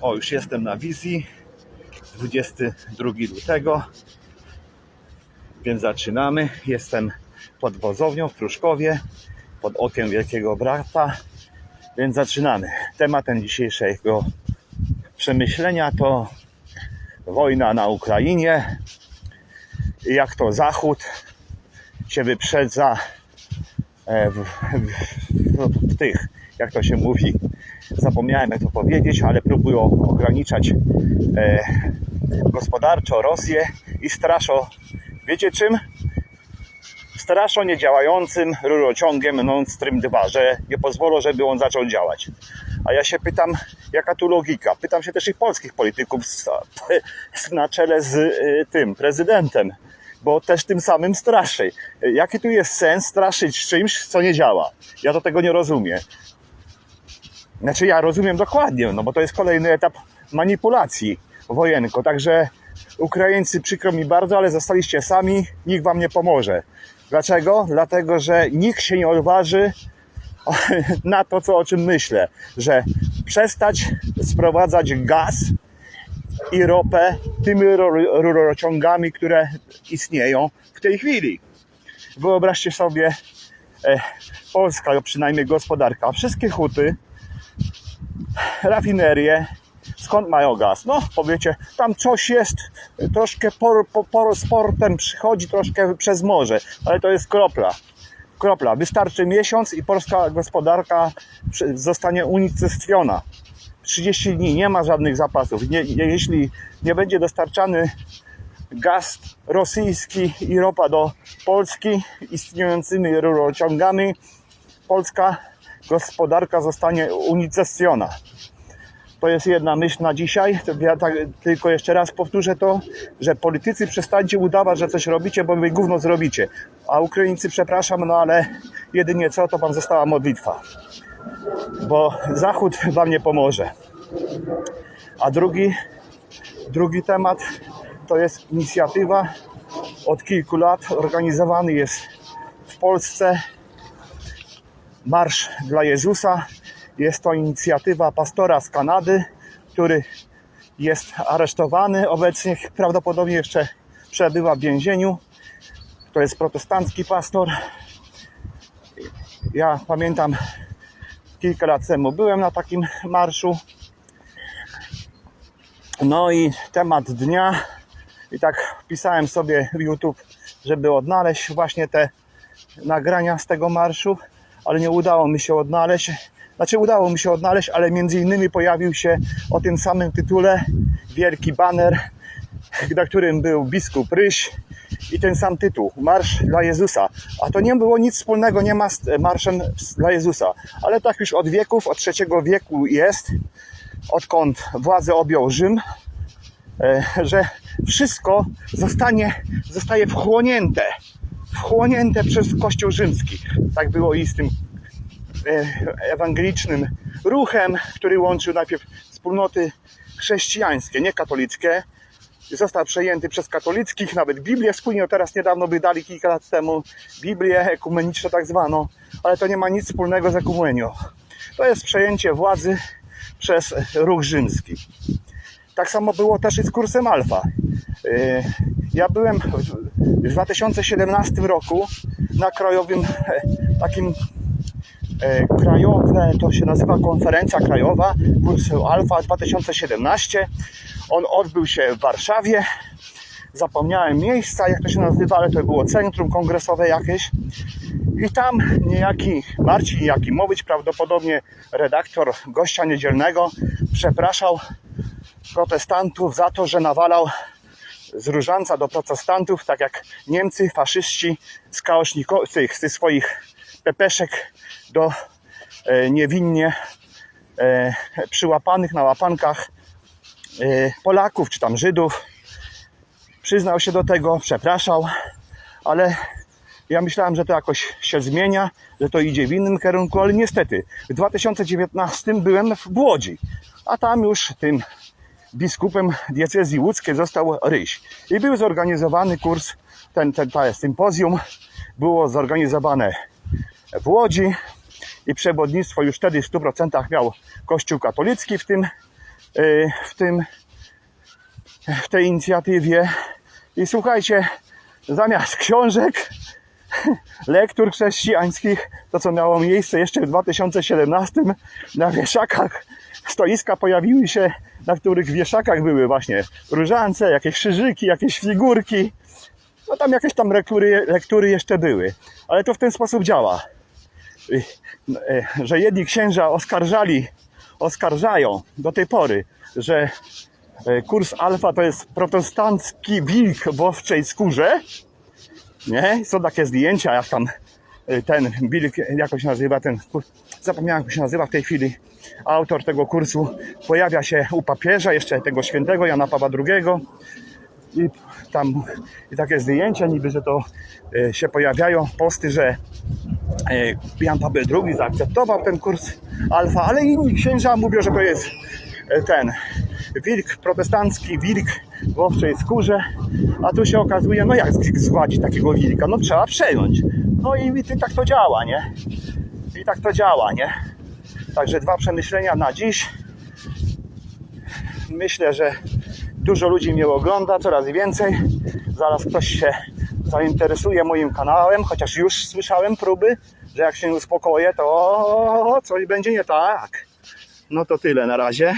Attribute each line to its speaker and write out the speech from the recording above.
Speaker 1: O, już jestem na wizji. 22 lutego. Więc zaczynamy. Jestem pod wozownią w Pruszkowie, pod okiem Wielkiego Brata. Więc zaczynamy. Tematem dzisiejszego przemyślenia to wojna na Ukrainie. Jak to Zachód się wyprzedza e, w, w, w, w tych, jak to się mówi, zapomniałem jak to powiedzieć, ale próbują ograniczać e, gospodarczo Rosję i straszą, wiecie czym? Straszą niedziałającym rurociągiem Nord Stream 2, że nie pozwolą, żeby on zaczął działać. A ja się pytam, jaka tu logika? Pytam się też i polskich polityków z, na czele z y, tym prezydentem, bo też tym samym straszy. Jaki tu jest sens straszyć czymś, co nie działa? Ja do tego nie rozumiem. Znaczy ja rozumiem dokładnie, no bo to jest kolejny etap manipulacji wojenko. Także Ukraińcy, przykro mi bardzo, ale zostaliście sami, nikt wam nie pomoże. Dlaczego? Dlatego, że nikt się nie odważy na to, co, o czym myślę, że przestać sprowadzać gaz i ropę tymi ro- rurociągami, które istnieją w tej chwili. Wyobraźcie sobie, e, Polska, przynajmniej gospodarka, wszystkie huty, rafinerie, skąd mają gaz? No, powiecie, tam coś jest, troszkę por, por, por sportem przychodzi, troszkę przez morze, ale to jest kropla. Kropla. Wystarczy miesiąc i polska gospodarka zostanie unicestwiona. 30 dni, nie ma żadnych zapasów. Nie, nie, jeśli nie będzie dostarczany gaz rosyjski i ropa do Polski istniejącymi rurociągami, polska gospodarka zostanie unicestwiona. To jest jedna myśl na dzisiaj. Ja tak, tylko jeszcze raz powtórzę to, że politycy przestańcie udawać, że coś robicie, bo wy gówno zrobicie. A Ukraińcy, przepraszam, no ale jedynie co, to wam została modlitwa. Bo Zachód wam nie pomoże. A drugi, drugi temat to jest inicjatywa od kilku lat organizowany jest w Polsce Marsz dla Jezusa. Jest to inicjatywa pastora z Kanady, który jest aresztowany obecnie, prawdopodobnie jeszcze przebywa w więzieniu. To jest protestancki pastor. Ja pamiętam, kilka lat temu byłem na takim marszu. No i temat dnia. I tak wpisałem sobie w YouTube, żeby odnaleźć właśnie te nagrania z tego marszu, ale nie udało mi się odnaleźć. Znaczy udało mi się odnaleźć, ale między innymi pojawił się o tym samym tytule wielki baner, na którym był biskup Ryś i ten sam tytuł, Marsz dla Jezusa. A to nie było nic wspólnego, nie ma z Marszem dla Jezusa. Ale tak już od wieków, od trzeciego wieku jest, odkąd władzę objął Rzym, e, że wszystko zostanie, zostaje wchłonięte, wchłonięte przez Kościół rzymski. Tak było i z tym e, ewangelicznym ruchem, który łączył najpierw wspólnoty chrześcijańskie, nie katolickie. Został przejęty przez katolickich, nawet Biblię wspólnie teraz niedawno wydali kilka lat temu, Biblię ekumeniczną tak zwaną, ale to nie ma nic wspólnego z ekumenią. To jest przejęcie władzy przez ruch rzymski. Tak samo było też i z kursem alfa. Ja byłem w 2017 roku na krajowym e, takim e, krajowe, to się nazywa konferencja krajowa kursu alfa 2017. On odbył się w Warszawie. Zapomniałem miejsca, jak to się nazywa, ale to było centrum kongresowe jakieś. I tam niejaki Marcin Jakimowicz, prawdopodobnie redaktor gościa niedzielnego, przepraszał protestantów za to, że nawalał z różańca do protestantów, tak jak Niemcy, faszyści z tych swoich pepeszek do e, niewinnie e, przyłapanych na łapankach e, Polaków czy tam Żydów. Przyznał się do tego, przepraszał, ale ja myślałem, że to jakoś się zmienia, że to idzie w innym kierunku, ale niestety w 2019 byłem w Łodzi, a tam już tym biskupem diecezji łódzkiej został Ryś. I był zorganizowany kurs, ten, ten, ten sympozjum było zorganizowane w Łodzi i przewodnictwo już wtedy w 100% miał Kościół katolicki w tym y, w tym w tej inicjatywie. I słuchajcie, zamiast książek, lektur chrześcijańskich, to co miało miejsce jeszcze w 2017 na wieszakach, stoiska pojawiły się, na których wieszakach były właśnie różance, jakieś krzyżyki, jakieś figurki. No tam jakieś tam lektury, lektury jeszcze były. Ale to w ten sposób działa, Y, y, że jedni księża oskarżali, oskarżają do tej pory, że e, kurs alfa to jest protestancki wilk w owczej skórze. Nie? Są takie zdjęcia, jak tam ten wilk, jakoś nazywa ten zapomniałem jak się nazywa w tej chwili, autor tego kursu pojawia się u papieża, jeszcze tego świętego Jana Pawła II i tam i takie zdjęcia niby, że to e, się pojawiają posty, że e, Jan Paweł II zaakceptował ten kurs alfa, ale inni księża mówią, że to jest e, ten wilk protestancki, wilk w owczej skórze, a tu się okazuje, no jak zgładzić takiego wilka? No trzeba przejąć. No i, i tak to działa, nie? I tak to działa, nie? Także dwa przemyślenia na dziś. Myślę, że dużo ludzi mnie ogląda, coraz więcej. Zaraz ktoś się zainteresuje moim kanałem, chociaż już słyszałem próby, że jak się uspokoję, to coś będzie nie tak. No to tyle na razie.